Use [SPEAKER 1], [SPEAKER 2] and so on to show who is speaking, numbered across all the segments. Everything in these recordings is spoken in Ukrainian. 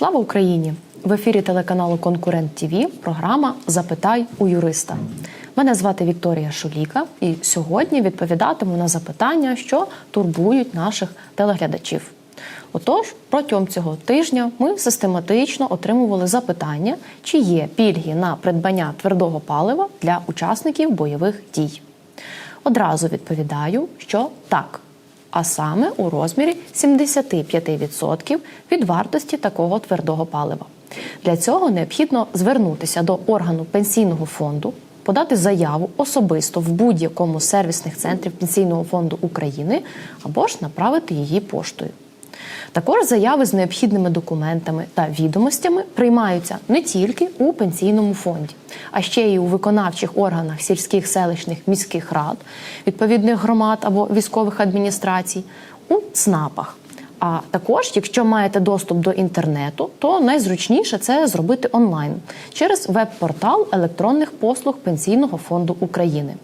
[SPEAKER 1] Слава Україні! В ефірі телеканалу Конкурент ТІВІ програма Запитай у юриста. Мене звати Вікторія Шуліка, і сьогодні відповідатиму на запитання, що турбують наших телеглядачів. Отож, протягом цього тижня ми систематично отримували запитання, чи є пільги на придбання твердого палива для учасників бойових дій. Одразу відповідаю, що так. А саме у розмірі 75% від вартості такого твердого палива. Для цього необхідно звернутися до органу пенсійного фонду, подати заяву особисто в будь-якому з сервісних центрів Пенсійного фонду України або ж направити її поштою. Також заяви з необхідними документами та відомостями приймаються не тільки у пенсійному фонді, а ще й у виконавчих органах сільських селищних міських рад, відповідних громад або військових адміністрацій, у ЦНАПах. А також, якщо маєте доступ до інтернету, то найзручніше це зробити онлайн через веб-портал електронних послуг Пенсійного фонду України.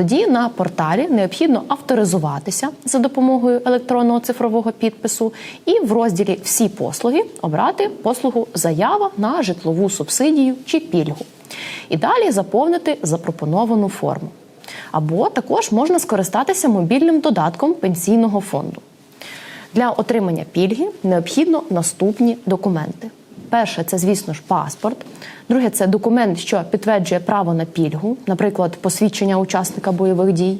[SPEAKER 1] Тоді на порталі необхідно авторизуватися за допомогою електронного цифрового підпису і в розділі Всі послуги обрати послугу Заява на житлову субсидію чи пільгу. І далі заповнити запропоновану форму. Або також можна скористатися мобільним додатком пенсійного фонду. Для отримання пільги необхідно наступні документи. Перше, це, звісно ж, паспорт. Друге, це документ, що підтверджує право на пільгу, наприклад, посвідчення учасника бойових дій.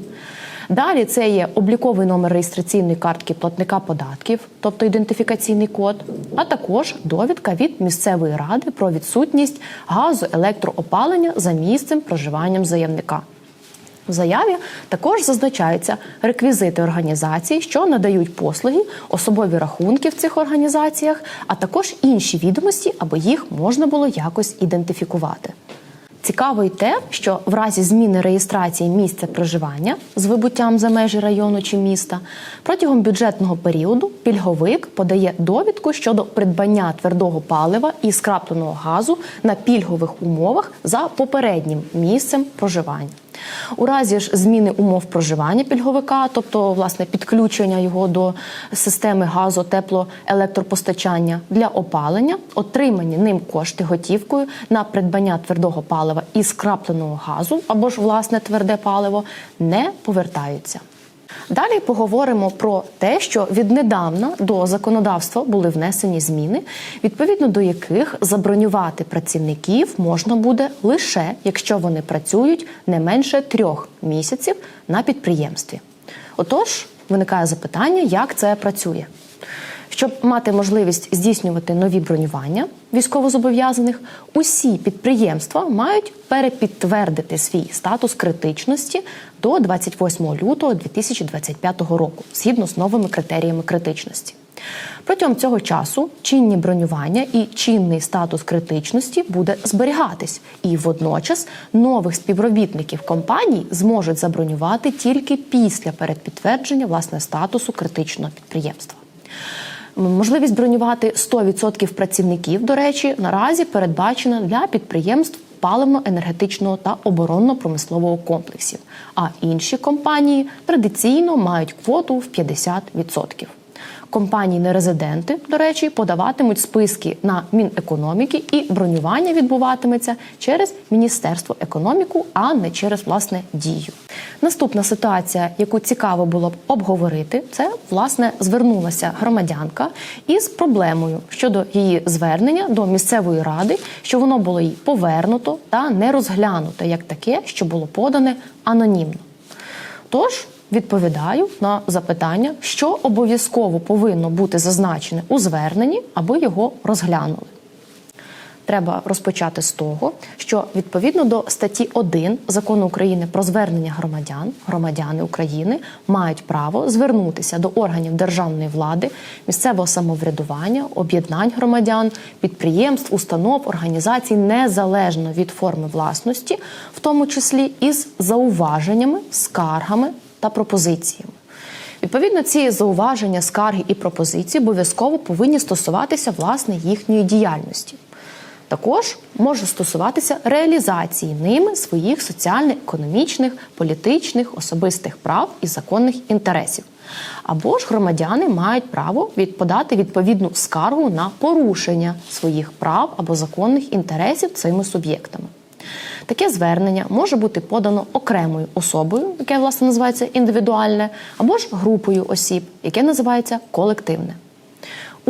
[SPEAKER 1] Далі це є обліковий номер реєстраційної картки платника податків, тобто ідентифікаційний код, а також довідка від місцевої ради про відсутність газу електроопалення за місцем проживанням заявника. В заяві також зазначаються реквізити організацій, що надають послуги, особові рахунки в цих організаціях, а також інші відомості, аби їх можна було якось ідентифікувати. Цікаво й те, що в разі зміни реєстрації місця проживання з вибуттям за межі району чи міста протягом бюджетного періоду пільговик подає довідку щодо придбання твердого палива і скрапленого газу на пільгових умовах за попереднім місцем проживання. У разі ж зміни умов проживання пільговика, тобто власне підключення його до системи газу, тепло, електропостачання для опалення, отримані ним кошти готівкою на придбання твердого палива і скрапленого газу або ж власне тверде паливо не повертаються. Далі поговоримо про те, що віднедавна до законодавства були внесені зміни, відповідно до яких забронювати працівників можна буде лише якщо вони працюють не менше трьох місяців на підприємстві. Отож, виникає запитання, як це працює. Щоб мати можливість здійснювати нові бронювання військовозобов'язаних, усі підприємства мають перепідтвердити свій статус критичності до 28 лютого 2025 року, згідно з новими критеріями критичності. Протягом цього часу чинні бронювання і чинний статус критичності буде зберігатись, і водночас нових співробітників компаній зможуть забронювати тільки після передпідтвердження власне статусу критичного підприємства. Можливість бронювати 100% працівників, до речі, наразі передбачена для підприємств паливно-енергетичного та оборонно-промислового комплексів. А інші компанії традиційно мають квоту в 50%. Компанії нерезиденти, до речі, подаватимуть списки на Мінекономіки, і бронювання відбуватиметься через Міністерство економіку, а не через власне дію. Наступна ситуація, яку цікаво було б обговорити, це власне звернулася громадянка із проблемою щодо її звернення до місцевої ради, що воно було їй повернуто та не розглянуто як таке, що було подане анонімно. Тож відповідаю на запитання, що обов'язково повинно бути зазначене у зверненні, аби його розглянули. Треба розпочати з того, що відповідно до статті 1 закону України про звернення громадян, громадяни України мають право звернутися до органів державної влади, місцевого самоврядування, об'єднань громадян, підприємств, установ, організацій незалежно від форми власності, в тому числі із зауваженнями, скаргами та пропозиціями. Відповідно, ці зауваження, скарги і пропозиції обов'язково повинні стосуватися власне їхньої діяльності. Також може стосуватися реалізації ними своїх соціально-економічних, політичних, особистих прав і законних інтересів. Або ж громадяни мають право подати відповідну скаргу на порушення своїх прав або законних інтересів цими суб'єктами. Таке звернення може бути подано окремою особою, яке власне називається індивідуальне, або ж групою осіб, яке називається колективне.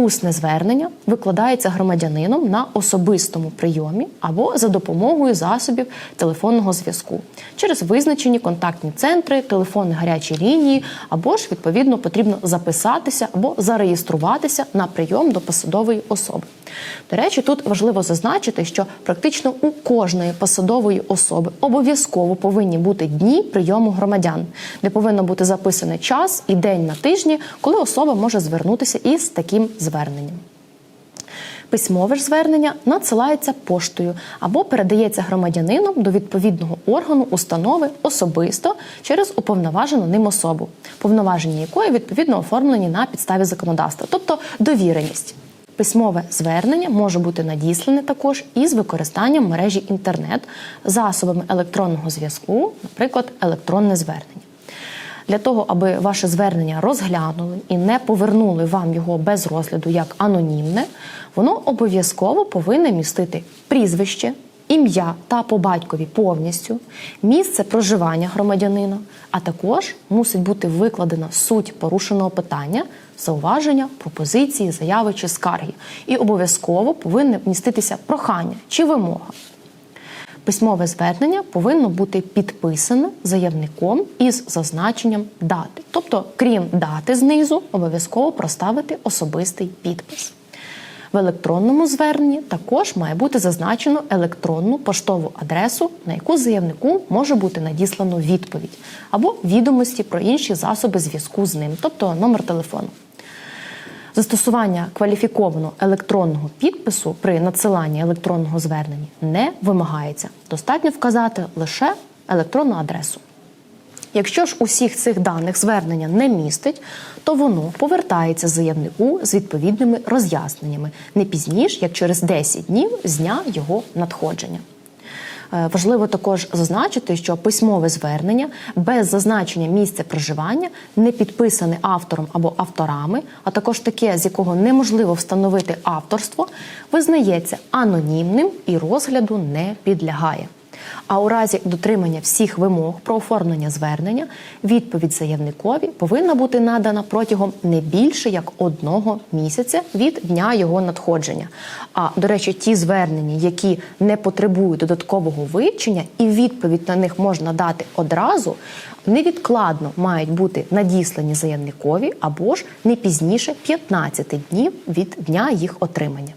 [SPEAKER 1] Усне звернення викладається громадянином на особистому прийомі або за допомогою засобів телефонного зв'язку через визначені контактні центри, телефонні гарячі лінії, або ж відповідно потрібно записатися або зареєструватися на прийом до посадової особи. До речі, тут важливо зазначити, що практично у кожної посадової особи обов'язково повинні бути дні прийому громадян, де повинно бути записаний час і день на тижні, коли особа може звернутися із таким зверненням. Письмове ж звернення надсилається поштою або передається громадянином до відповідного органу установи особисто через уповноважену ним особу, повноваження якої відповідно оформлені на підставі законодавства, тобто довіреність. Письмове звернення може бути надіслане також із використанням мережі інтернет засобами електронного зв'язку, наприклад, електронне звернення. Для того, аби ваше звернення розглянули і не повернули вам його без розгляду як анонімне, воно обов'язково повинне містити прізвище, ім'я та по батькові повністю, місце проживання громадянина, а також мусить бути викладена суть порушеного питання, зауваження, пропозиції, заяви чи скарги. І обов'язково повинне міститися прохання чи вимога. Письмове звернення повинно бути підписане заявником із зазначенням дати. Тобто, крім дати знизу, обов'язково проставити особистий підпис. В електронному зверненні також має бути зазначено електронну поштову адресу, на яку заявнику може бути надіслано відповідь, або відомості про інші засоби зв'язку з ним, тобто номер телефону. Застосування кваліфікованого електронного підпису при надсиланні електронного звернення не вимагається. Достатньо вказати лише електронну адресу. Якщо ж усіх цих даних звернення не містить, то воно повертається заявнику з відповідними роз'ясненнями не пізніше, як через 10 днів з дня його надходження. Е, Важливо також зазначити, що письмове звернення без зазначення місця проживання не підписане автором або авторами, а також таке, з якого неможливо встановити авторство, визнається анонімним і розгляду не підлягає. А у разі дотримання всіх вимог про оформлення звернення відповідь заявникові повинна бути надана протягом не більше як одного місяця від дня його надходження. А до речі, ті звернення, які не потребують додаткового вивчення, і відповідь на них можна дати одразу, невідкладно мають бути надіслані заявникові або ж не пізніше 15 днів від дня їх отримання.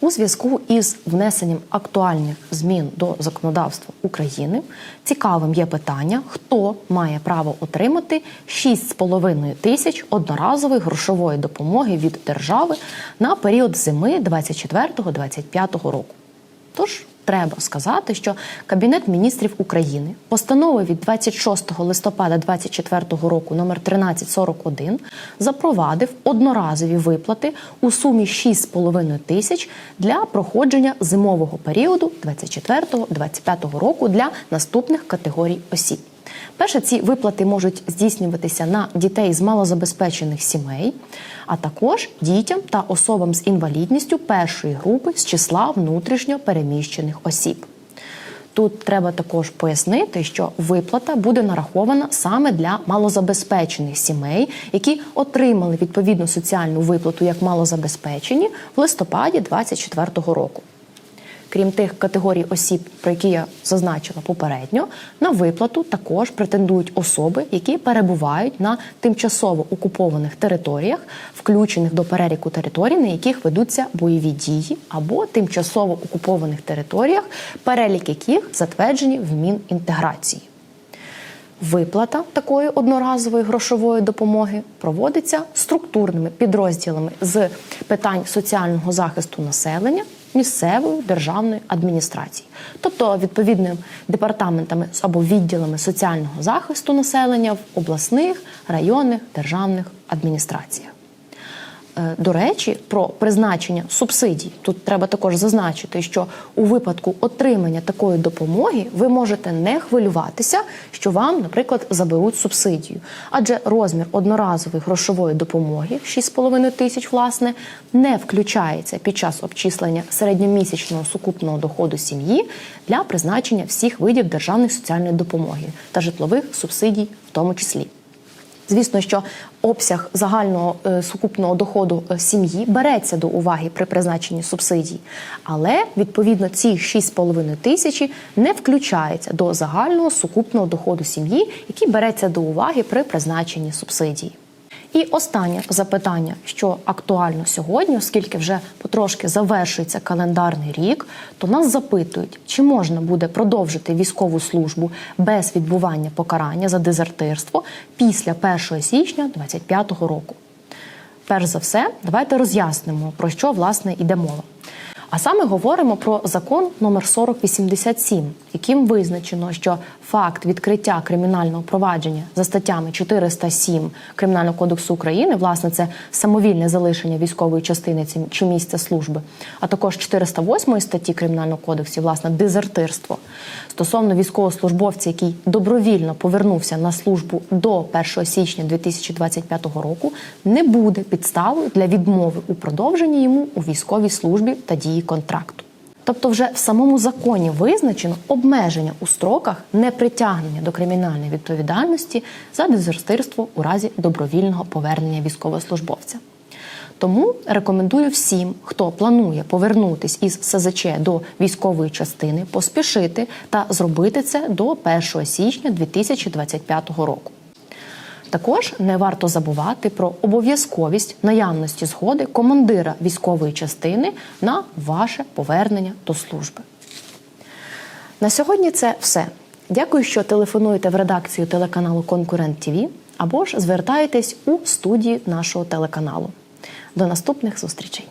[SPEAKER 1] У зв'язку із внесенням актуальних змін до законодавства України цікавим є питання, хто має право отримати 6,5 тисяч одноразової грошової допомоги від держави на період зими 24-25 року. Тож треба сказати, що Кабінет міністрів України постановою від 26 листопада 2024 року номер 1341 запровадив одноразові виплати у сумі 6,5 тисяч для проходження зимового періоду 24-25 року для наступних категорій осіб. Перше, ці виплати можуть здійснюватися на дітей з малозабезпечених сімей, а також дітям та особам з інвалідністю першої групи з числа внутрішньо переміщених осіб. Тут треба також пояснити, що виплата буде нарахована саме для малозабезпечених сімей, які отримали відповідну соціальну виплату як малозабезпечені в листопаді 2024 року. Крім тих категорій осіб, про які я зазначила попередньо, на виплату також претендують особи, які перебувають на тимчасово окупованих територіях, включених до переліку територій, на яких ведуться бойові дії, або тимчасово окупованих територіях, перелік яких затверджені в Мінінтеграції. Виплата такої одноразової грошової допомоги проводиться структурними підрозділами з питань соціального захисту населення місцевої державної адміністрації, тобто відповідними департаментами або відділами соціального захисту населення в обласних, районних державних адміністраціях. Е, До речі, про призначення субсидій тут треба також зазначити, що у випадку отримання такої допомоги ви можете не хвилюватися, що вам, наприклад, заберуть субсидію, адже розмір одноразової грошової допомоги 6,5 тисяч, власне, не включається під час обчислення середньомісячного сукупного доходу сім'ї для призначення всіх видів державної соціальної допомоги та житлових субсидій, в тому числі. Звісно, що обсяг загального е, сукупного доходу е, сім'ї береться до уваги при призначенні субсидій, але відповідно ці 6,5 тисячі не включаються до загального сукупного доходу сім'ї, який береться до уваги при призначенні субсидій. І останнє запитання, що актуально сьогодні, оскільки вже потрошки завершується календарний рік, то нас запитують, чи можна буде продовжити військову службу без відбування покарання за дезертирство після 1 січня 2025 року. Перш за все, давайте роз'яснимо, про що власне йде мова. А саме говоримо про закон номер 4087, яким визначено, що факт відкриття кримінального провадження за статтями 407 Кримінального кодексу України, власне, це самовільне залишення військової частини чи місця служби, а також 408 статті Кримінального кодексу, власне, дезертирство. Стосовно військовослужбовця, який добровільно повернувся на службу до 1 січня 2025 року, не буде підставою для відмови у продовженні йому у військовій службі та дії контракту. Тобто, вже в самому законі визначено обмеження у строках непритягнення до кримінальної відповідальності за дезертирство у разі добровільного повернення військовослужбовця. Тому рекомендую всім, хто планує повернутись із СЗЧ до військової частини, поспішити та зробити це до 1 січня 2025 року. Також не варто забувати про обов'язковість наявності згоди командира військової частини на ваше повернення до служби. На сьогодні це все. Дякую, що телефонуєте в редакцію телеканалу Конкурент ТВ або ж звертаєтесь у студії нашого телеканалу. До наступних зустрічей.